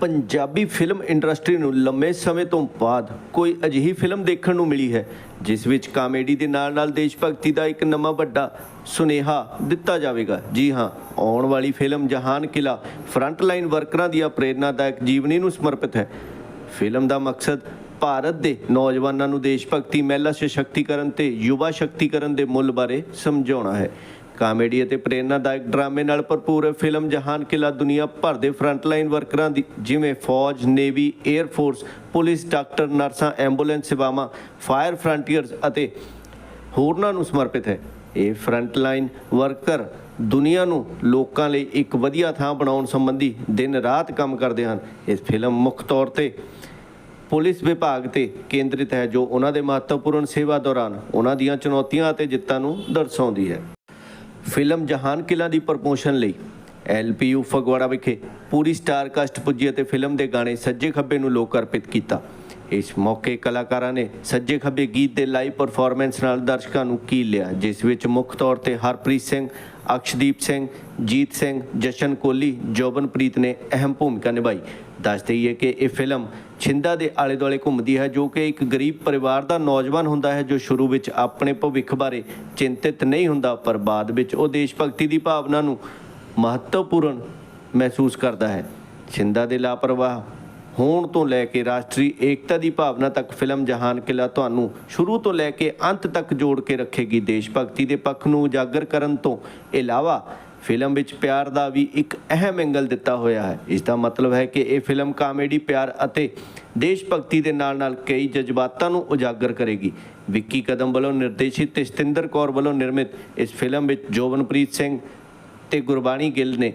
Punjabi film industry ਨੂੰ ਲੰਮੇ ਸਮੇਂ ਤੋਂ ਬਾਅਦ ਕੋਈ ਅਜਿਹੀ ਫਿਲਮ ਦੇਖਣ ਨੂੰ ਮਿਲੀ ਹੈ, ਜਿਸ ਵਿੱਚ ਕਾਮੇਡੀ ਦੇ ਨਾਲ-ਨਾਲ ਦੇਸ਼ ਭਗਤੀ ਦਾ ਇੱਕ ਨਵਾਂ ਵੱਡਾ ਸੁਨੇਹਾ ਦਿੱਤਾ ਜਾਵੇਗਾ। ਜੀ ਹਾਂ, ਆਉਣ ਵਾਲੀ ਫਿਲਮ ਜਹਾਨ ਕਿਲਾ ਫਰੰਟਲਾਈਨ ਵਰਕਰਾਂ ਦੀਆਂ ਪ੍ਰੇਰਨਾਦਾਇਕ ਜੀਵਨੀ ਨੂੰ ਸਮਰਪਿਤ ਹੈ। ਫਿਲਮ ਦਾ ਮਕਸਦ ਭਾਰਤ ਦੇ ਨੌਜਵਾਨਾਂ ਨੂੰ ਦੇਸ਼ ਭਗਤੀ ਮਹਿਲਾ ਸਸ਼ਕਤੀਕਰਨ ਤੇ ਯੁਵਾ ਸ਼ਕਤੀਕਰਨ ਦੇ ਮੁੱਲ ਬਾਰੇ ਸਮਝਾਉਣਾ ਹੈ। ਕਾਮੇਡੀ ਅਤੇ ਪ੍ਰੇਰਨਾਦਾਇਕ ਡਰਾਮੇ ਨਾਲ ਭਰਪੂਰ ਇਹ ਫਿਲਮ ਜਹਾਨ ਕਿਲਾ ਦੁਨੀਆ ਭਰ ਦੇ ਫਰੰਟਲਾਈਨ ਵਰਕਰਾਂ ਦੀ, ਜਿਵੇਂ ਫੌਜ, navy air force, police, doctor, ਨਰਸਾਂ, ਐਂਬੂਲੈਂਸ, ਸੇਵਾਵਾਂ, ਫਾਇਰ ਫਰੰਟੀਅਰਸ ਅਤੇ ਹੋਰਨਾਂ ਨੂੰ ਸਮਰਪਿਤ ਹੈ। ਇਹ ਫਰੰਟਲਾਈਨ ਵਰਕਰ ਦੁਨੀਆ ਨੂੰ ਲੋਕਾਂ ਲਈ ਇੱਕ ਵਧੀਆ ਥਾਂ ਬਣਾਉਣ ਸੰਬੰਧੀ ਦਿਨ ਰਾਤ ਕੰਮ ਕਰਦੇ ਹਨ। ਇਸ ਫਿਲਮ ਮੁੱਖ ਤੌਰ ਤੇ ਪੁਲਿਸ ਵਿਭਾਗ ਤੇ ਕੇਂਦਰਿਤ ਹੈ, ਜੋ ਉਹਨਾਂ ਦੇ ਮਹੱਤਵਪੂਰਨ ਸੇਵਾ ਦੌਰਾਨ ਉਹਨਾਂ ਦੀਆਂ ਚੁਣੌਤੀਆਂ ਅਤੇ ਜਿੱਤਾਂ ਨੂੰ ਦਰਸਾਉਂਦੀ ਹੈ। ਫਿਲਮ ਜਹਾਨ ਕਿਲਾ ਦੀ ਪ੍ਰਮੋਸ਼ਨ ਲਈ ਐਲਪੀਯੂ ਫਗਵਾੜਾ ਵਿਖੇ ਪੂਰੀ ਸਟਾਰ ਕਾਸਟ ਪੁੱਜੀ ਅਤੇ ਫਿਲਮ ਦੇ ਗਾਣੇ ਸੱਜੇ ਖੱਬੇ ਨੂੰ ਲੋਕ ਅਰਪਿਤ ਕੀਤਾ। ਇਸ ਮੌਕੇ ਕਲਾਕਾਰਾਂ ਨੇ ਸੱਜੇ ਖੱਬੇ ਗੀਤ ਦੇ ਲਾਈਵ ਪਰਫਾਰਮੈਂਸ ਨਾਲ ਦਰਸ਼ਕਾਂ ਨੂੰ ਕੀ ਲਿਆ, ਜਿਸ ਵਿੱਚ ਮੁੱਖ ਤੌਰ ਤੇ ਹਰਪ੍ਰੀਤ ਸਿੰਘ, ਅਕਸ਼ਦੀਪ ਸਿੰਘ, ਜੀਤ ਸਿੰਘ, ਜਸ਼ਨ ਕੋਲੀ ਜੋਬਨਪ੍ਰੀਤ ਨੇ ਅਹਿਮ ਭੂਮਿਕਾ ਨਿਭਾਈ। ਦੱਸ ਦਈਏ ਕਿ ਇਹ ਫਿਲਮ ਛਿੰਦਾ ਦੇ ਆਲੇ ਦੁਆਲੇ ਘੁੰਮਦੀ ਹੈ, ਜੋ ਕਿ ਇੱਕ ਗਰੀਬ ਪਰਿਵਾਰ ਦਾ ਨੌਜਵਾਨ ਹੁੰਦਾ ਹੈ, ਜੋ ਸ਼ੁਰੂ ਵਿੱਚ ਆਪਣੇ ਭਵਿੱਖ ਬਾਰੇ ਚਿੰਤਿਤ ਨਹੀਂ ਹੁੰਦਾ, ਪਰ ਬਾਅਦ ਵਿੱਚ ਉਹ ਦੇਸ਼ ਭਗਤੀ ਦੀ ਭਾਵਨਾ ਨੂੰ ਮਹੱਤਵਪੂਰਨ ਮਹਿਸੂਸ ਕਰਦਾ ਹੈ। ਛਿੰਦਾ ਦੇ ਲਾਪਰਵਾਹ ਹੋਣ ਤੋਂ ਲੈ ਕੇ ਰਾਸ਼ਟਰੀ ਏਕਤਾ ਦੀ ਭਾਵਨਾ ਤੱਕ ਫਿਲਮ ਜਹਾਨ ਕਿਲਾ ਤੁਹਾਨੂੰ ਸ਼ੁਰੂ ਤੋਂ ਲੈ ਕੇ ਅੰਤ ਤੱਕ ਜੋੜ ਕੇ ਰੱਖੇਗੀ। ਦੇਸ਼ ਭਗਤੀ ਦੇ ਪੱਖ ਨੂੰ ਉਜਾਗਰ ਕਰਨ ਤੋਂ ਇਲਾਵਾ ਫਿਲਮ ਵਿੱਚ ਪਿਆਰ ਦਾ ਵੀ ਇੱਕ ਅਹਿਮ ਐਂਗਲ ਦਿੱਤਾ ਹੋਇਆ ਹੈ। ਇਸ ਦਾ ਮਤਲਬ ਹੈ ਕਿ ਇਹ ਫਿਲਮ ਕਾਮੇਡੀ, ਪਿਆਰ ਅਤੇ ਦੇਸ਼ ਭਗਤੀ ਦੇ ਨਾਲ-ਨਾਲ ਕਈ ਜਜ਼ਬਾਤਾਂ ਨੂੰ ਉਜਾਗਰ ਕਰੇਗੀ। ਵਿੱਕੀ ਕਦਮ ਵੱਲੋਂ ਨਿਰਦੇਸ਼ਿਤ ਤੇ ਸਤਿੰਦਰ ਕੌਰ ਵੱਲੋਂ ਨਿਰਮਿਤ ਇਸ ਫਿਲਮ ਵਿੱਚ ਜੋਬਨਪ੍ਰੀਤ ਸਿੰਘ ਤੇ ਗੁਰਬਾਣੀ ਗਿੱਲ ਨੇ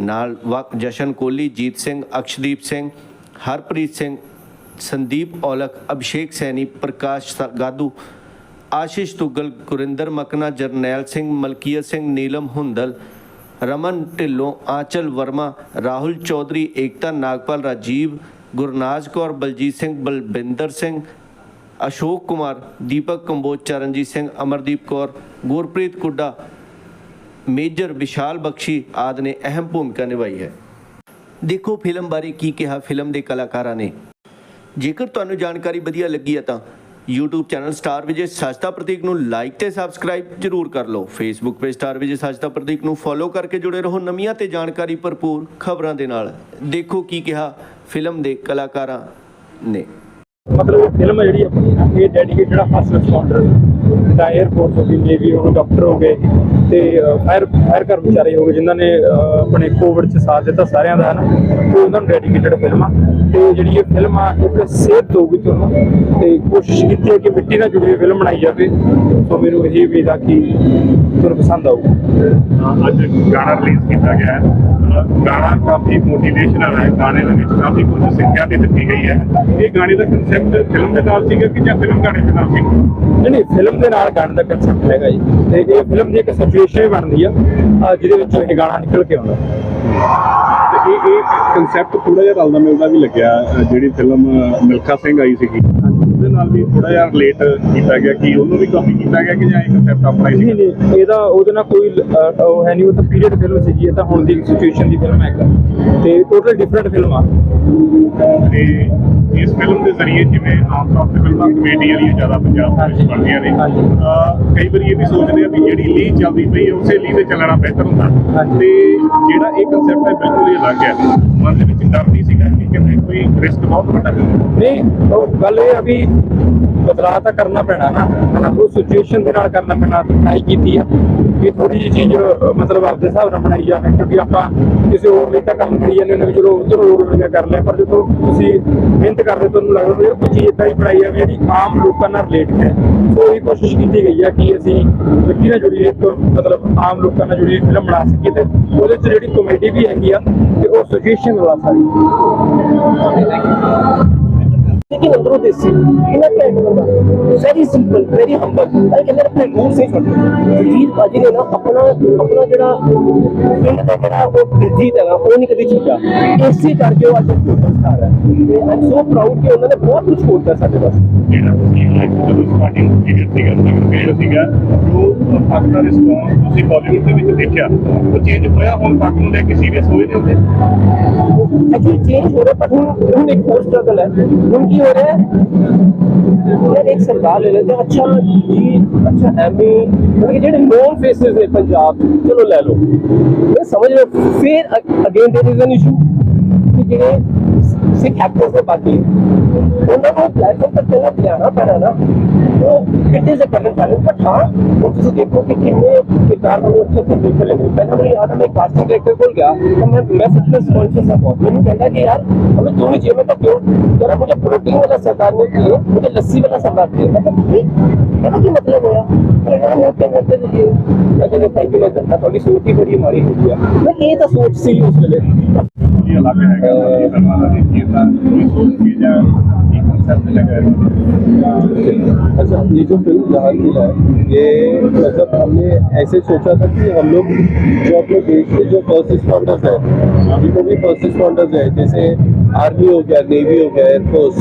ਨਾਲ ਵਕ ਜਸ਼ਨ ਕੋਲੀ ਜੀਤ ਸਿੰਘ, ਅਕਸ਼ਦੀਪ ਸਿੰਘ, ਹਰਪ੍ਰੀਤ ਸਿੰਘ, ਸੰਦੀਪ ਔਲਖ, ਅਭਿਸ਼ੇਕ ਸੈਣੀ, ਪ੍ਰਕਾਸ਼ ਗਾਦੂ ਆਸ਼ੀਸ਼ ਤੁਗਲ, ਗੁਰਿੰਦਰ ਮਕਨਾ, ਜਰਨੈਲ ਸਿੰਘ, ਮਲਕੀਅਤ ਸਿੰਘ, ਨੀਲਮ ਹੁੰਦਲ, ਰਮਨ ਢਿੱਲੋਂ, ਆਚਲ ਵਰਮਾ, ਰਾਹੁਲ ਚੌਧਰੀ, ਏਕਤਾ ਨਾਗਪਾਲ, ਰਾਜੀਵ ਗੁਰਨਾਜ ਕੌਰ, ਬਲਜੀਤ ਸਿੰਘ, ਬਲਬਿੰਦਰ ਸਿੰਘ, ਅਸ਼ੋਕ ਕੁਮਾਰ, ਦੀਪਕ ਕੰਬੋਜ, ਚਰਨਜੀਤ ਸਿੰਘ, ਅਮਰਦੀਪ ਕੌਰ, ਗੁਰਪ੍ਰੀਤ ਕੁੱਡਾ, ਮੇਜਰ ਵਿਸ਼ਾਲ ਬਖਸ਼ੀ ਆਦਿ ਨੇ ਅਹਿਮ ਭੂਮਿਕਾ ਨਿਭਾਈ ਹੈ। ਦੇਖੋ ਫਿਲਮ ਬਾਰੇ ਕੀ ਕਿਹਾ ਫਿਲਮ ਦੇ ਕਲਾਕਾਰਾਂ ਨੇ। ਜੇਕਰ ਤੁਹਾਨੂੰ ਜਾਣਕਾਰੀ ਵਧੀਆ ਲੱਗੀ ਹੈ ਤਾਂ YouTube channel star Vijay Sajta Prateek ਨੂੰ ਲਾਈਕ ਤੇ ਸਬਸਕ੍ਰਾਈਬ ਜਰੂਰ ਕਰ ਲਓ। Facebook page star Vijay Sajta Prateek ਨੂੰ ਫੋਲੋ ਕਰਕੇ ਜੁੜੇ ਰਹੋ। ਨਵੀਆਂ ਤੇ ਜਾਣਕਾਰੀ ਭਰਪੂਰ ਖਬਰਾਂ ਦੇ ਨਾਲ। ਦੇਖੋ ਕੀ ਕਿਹਾ ਫਿਲਮ ਦੇ ਕਲਾਕਾਰਾਂ ਨੇ। ਮਤਲਬ ਫਿਲਮ ਜਿਹੜੀ ਆਪਣੀ, ਇਹ ਡੈਡੀਕੇਟਡ ਆ ਫਸਟ ਰਿਸਪੌਂਡਰ ਦਾ 에ਅਰਫੋਰਸ ਹੋ ਗਈ ਨੇਵੀ ਹੋ ਗਈ ਡਾਕਟਰ ਹੋ ਗਏ ਤੇ ਫਾਇਰ ਫਾਇਰ ਕਰਮਚਾਰੀ ਹੋ ਗਏ ਜਿਨ੍ਹਾਂ ਨੇ ਆਪਣੇ ਕੋਵਿਡ 'ਚ ਸਾਥ ਦਿੱਤਾ ਸਾਰਿਆਂ ਦਾ ਹੈ ਨਾ? ਤੇ ਉਹਨਾਂ ਨੂੰ ਡੈਡੀਕੇਟਡ ਫਿਲਮ ਤੇ ਜਿਹੜੀ ਇਹ ਫਿਲਮ ਆ ਇੱਕ ਸੇਧ ਦਊਗੀ ਤੁਹਾਨੂੰ ਤੇ ਕੋਸ਼ਿਸ਼ ਕੀਤੀ ਹੈ ਕਿ ਮਿੱਟੀ ਨਾਲ ਜੁੜੀ ਹੋਈ ਫਿਲਮ ਬਣਾਈ ਜਾਵੇ। ਸੋ ਮੈਨੂੰ ਇਹ ਉਮੀਦ ਆ ਕਿ ਤੁਹਾਨੂੰ ਪਸੰਦ ਆਊਗੀ ਅੱਜ ਗਾਣਾ ਰਿਲੀਜ਼ ਕੀਤਾ ਗਿਆ ਹੈ। ਗਾਣਾ ਕਾਫੀ ਮੋਟੀਵੇਸ਼ਨਲ ਹੈ। ਗਾਣੇ ਦੇ ਵਿੱਚ ਕਾਫੀ ਕੁਝ ਸਿੱਖਿਆ ਵੀ ਦਿੱਤੀ ਗਈ ਹੈ। ਇਹ ਗਾਣੇ ਦਾ ਕਨਸੈਪਟ ਫਿਲਮ ਦੇ ਨਾਲ ਸੀਗਾ ਕਿ ਜਾਂ ਫਿਲਮ ਗਾਣੇ ਦੇ ਨਾਲ ਸੀ ਨਹੀਂ ਨਹੀਂ ਫਿਲਮ ਦੇ ਨਾਲ ਗਾਣੇ ਦਾ ਕਨਸੈਪਟ ਹੈਗਾ ਜੀ। ਤੇ ਇਹ ਫਿਲਮ ਦੀ ਇੱਕ ਸਿਚੁਏਸ਼ਨ ਬਣਦੀ ਆ ਅਹ, ਜਿਹਦੇ ਵਿੱਚੋਂ ਇਹ ਗਾਣਾ ਨਿਕਲ ਕੇ ਆਉਂਦਾ। ਤੇ ਇਹ ਇਹ ਕਨਸੈਪਟ ਥੋੜਾ ਜਿਹਾ ਰਲਦਾ ਮਿਲਦਾ ਵੀ ਲੱਗਿਆ ਜਿਹੜੀ ਫਿਲਮ ਮਿਲਖਾ ਸਿੰਘ ਆਈ ਸੀਗੀ। ਉਹਦੇ ਨਾਲ ਵੀ ਥੋੜਾ ਜਿਹਾ ਰਿਲੇਟ ਕੀਤਾ ਗਿਆ ਕਿ ਉਹਨੂੰ ਵੀ ਕਾਪੀ ਕੀਤਾ ਗਿਆ ਕਿ ਜਾਂ ਇਹ ਕਨਸੈਪਟ ਆਪਣਾ ਹੀ ਨਹੀਂ ਨਹੀਂ ਇਹਦਾ ਉਹਦੇ ਨਾਲ ਕੋਈ ਉਹ ਹੈ ਨਹੀਂ ਉਹ ਤਾਂ ਪੀਰੀਅਡ ਫਿਲਮ ਸੀਗੀ ਇਹ ਤਾਂ ਹੁਣ ਦੀ ਸਿਚੁਏਸ਼ਨ ਦੀ ਫਿਲਮ ਹੈਗਾ। ਤੇ ਟੋਟਲ ਡਿਫਰੈਂਟ ਫਿਲਮ ਆ। ਤੇ ਇਸ ਫਿਲਮ ਦੇ ਜ਼ਰੀਏ ਜਿਵੇਂ ਆਮ ਤੌਰ ਤੇ ਫਿਲਮਾਂ ਕਮੇਡੀ ਵਾਲੀਆਂ ਜ਼ਿਆਦਾ ਪੰਜਾਬ ਵਿੱਚ ਬਣਦੀਆਂ ਨੇ ਕਈ ਵਾਰੀ ਇਹ ਵੀ ਸੋਚਦੇ ਆ ਵੀ ਜਿਹੜੀ ਲੀਹ ਚੱਲਦੀ ਪਈ ਹੈ ਉਸੇ ਲੀਹ ਤੇ ਚੱਲਣਾ ਬਿਹਤਰ ਹੁੰਦਾ। ਤੇ ਜਿਹੜਾ ਇਹ ਕਨਸੈਪਟ ਹੈ ਬਿਲਕੁਲ ਹੀ ਅਲੱਗ ਹੈ। ਮਨ ਦੇ ਵਿੱਚ ਡਰ ਨਹੀਂ ਸੀਗਾ ਕਿ ਕੋਈ ਰਿਸਕ ਬਹੁਤ ਵੱਡਾ ਹੈ ਨਹੀਂ ਉਹ ਗੱਲ ਇਹ ਆ ਵੀ ਬਦਲਾਅ ਤਾਂ ਕਰਨਾ ਪੈਣਾ ਨਾ। ਉਹ ਸਿਚੁਏਸ਼ਨ ਦੇ ਨਾਲ ਕਰਨਾ ਪੈਣਾ ਟਰਾਈ ਕੀਤੀ ਆ। ਕਿ ਥੋੜੀ ਜਿਹੀ ਚੀਜ਼, ਮਤਲਬ ਆਪਦੇ ਹਿਸਾਬ ਨਾਲ ਬਣਾਈ ਜਾਵੇ, ਕਿਉਂਕਿ ਆਪਾਂ ਕਿਸੇ ਹੋਰ ਲਈ ਤਾਂ ਕੰਮ ਕਰੀ ਜਾਂਦੇ ਨੇ ਚਲੋ ਉਧਰ ਹੋਰ ਵਧੀਆ ਕਰ ਲਿਆ, ਪਰ ਜਦੋਂ ਤੁਸੀਂ ਮਿਹਨਤ ਕਰਦੇ ਤੁਹਾਨੂੰ ਲੱਗਦਾ ਵੀ ਕੋਈ ਚੀਜ਼ ਇਦਾਂ ਹੀ ਬਣਾਈ ਜਾਵੇ, ਜਿਹੜੀ ਆਮ ਲੋਕਾਂ ਨਾਲ ਰਿਲੇਟ ਹੈ। ਸੋ ਇਹ ਕੋਸ਼ਿਸ਼ ਕੀਤੀ ਗਈ ਆ ਕਿ ਅਸੀਂ ਮਿੱਟੀ ਨਾਲ ਜੁੜੀ ਇੱਕ ਮਤਲਬ ਆਮ ਲੋਕਾਂ ਨਾਲ ਜੁੜੀ ਫਿਲਮ ਬਣਾ ਸਕੀਏ ਤੇ ਉਹਦੇ ਚ ਜਿਹੜੀ ਕਮੇਡੀ ਵੀ ਹੈਗੀ ਆ, ਤੇ ਉਹ ਸਿਚੁਏਸ਼ਨ ਵਾਲਾ ਸਾਰੀ। लेकिन अंदरों देसी इतना कैंट बंदा वेरी सिंपल वेरी हम्बल अरे कहते अपने रूल से छोड़ते जगजीत बाजी ने ना अपना अपना ਜਿਹੜਾ ਪਿੰਡ ਦਾ ਜਿਹੜਾ ਉਹ ਦਿਲਜੀਤ ਹੈਗਾ ਉਹ ਨਹੀਂ ਕਦੀ ਛੱਡਿਆ ਇਸੇ ਕਰਕੇ ਉਹ ਅੱਜ ਸੁਪਰਸਟਾਰ ਹੈ ਤੇ ਆਈ ਸੋ ਪ੍ਰਾਊਡ ਕਿ ਉਹਨਾਂ ਨੇ ਬਹੁਤ ਕੁਝ ਕੀਤਾ ਸਾਡੇ ਵਾਸਤੇ ਜਿਹੜਾ ਤੁਸੀਂ ਜਦੋਂ ਸਟਾਰਟਿੰਗ ਪੀਰੀਅਡ ਸੀਗਾ ਤੱਕ ਪੀਰੀਅਡ ਸੀਗਾ ਜੋ ਪੱਗ ਦਾ ਰਿਸਪੌਂਸ ਤੁਸੀਂ ਬਾਲੀਵੁੱਡ ਦੇ ਵਿੱਚ ਦੇਖਿਆ ਉਹ ਚੇਂਜ ਹੋਇਆ ਹੁਣ ਪੱਗ ਨੂੰ ਲੈ ਕੇ ਸੀਰੀਅਸ ਹੋਏ ਨੇ ਉੱਥੇ एक्चुअली चेंज हो रहा है पर हम हम एक और स्ट्रगल है हम की हो रहा है यार एक सरकार ले लेते हैं अच्छा जी अच्छा एमी मतलब कि जेडे नॉन फेसेस ने पंजाब च, चलो ले लो मैं समझ रहा हूं। फिर again there is an issue कि जेडे सिख एक्टर्स में बाकी उन्होंने वो प्लेटफॉर्म पर चलना लियाना पैना ना तो it is a current challenge but हाँ वो तुम देखो कि कितने किरदार में अच्छे से देख लेंगे पहले मुझे याद है मैं कास्टिंग डायरेक्टर बोल गया तो मैं मैं फिटनेस कॉन्शियस है बहुत मैंने कहता कि यार, हमें जो भी चाहिए? मैं तो क्यों? जरा मुझे प्रोटीन वाला सरकार ने दिए, मुझे लस्सी वाला सरकार दिए। मतलब मैं कहता कि मतलब हुआ थैंक यू? मैं थोड़ी सोच ही बड़ी हमारी हो गया मैं ये तो सोच सी उसके लिए। ਇਹ ਅਲੱਗ ਹੈਗਾ ਇਹ ਫਿਲਮਾਂ ਦਾ ਦੇਖੀਏ ਤਾਂ ਕੋਈ ਸੋਚ ਕੇ ਜਾਂ ਕੀ ਕਨਸੈਪਟ ਲੱਗਾ ਹੈ अच्छा ये जो फिल्म जहान दिल है ये मतलब हमने ऐसे सोचा था कि हम लोग जो अपने देश के जो फर्स्ट रिस्पॉन्डर्स है जितने भी फर्स्ट रिस्पॉन्डर्स है जैसे आर्मी हो गया नेवी हो गया air force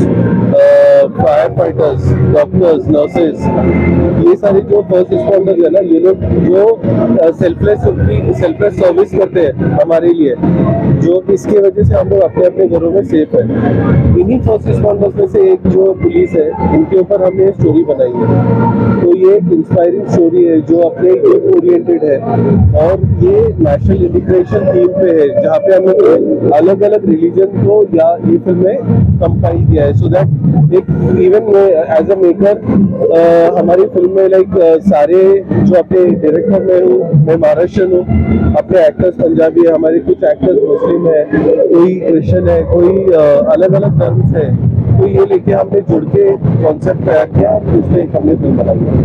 fire fighters doctors nurses ये सारे जो फर्स्ट रिस्पॉन्डर्स है ना ये लोग जो सेल्फलेस उनकी सेल्फलेस सर्विस करते हैं हमारे लिए जो इसकी वजह से हम लोग अपने अपने घरों में सेफ है इन्हीं फर्स्ट रिस्पॉन्डर्स में से एक जो पुलिस है इनके ऊपर हमने स्टोरी बनाई है तो ये एक इंस्पायरिंग स्टोरी है, जो अपने यूथ ओरिएंटेड है। और ये नेशनल इंटीग्रेशन थीम पे है, जहाँ पे हमने अलग अलग रिलीजन को या ये फ़िल्म कंपाइल किया है। सो दैट एक इवन एज अ मेकर हमारी फ़िल्म में लाइक सारे जो अपने डायरेक्टर में हूँ, मैं महाराष्ट्र हूँ, अपने एक्टर्स पंजाबी है, हमारे कुछ एक्टर्स मुस्लिम है, कोई क्रिश्चियन है, कोई अलग अलग धर्म है। तो ये लेके हमने जुड़ के कॉन्सेप्ट तैयार किया उसमें एक हमने फ़िल्म बनाई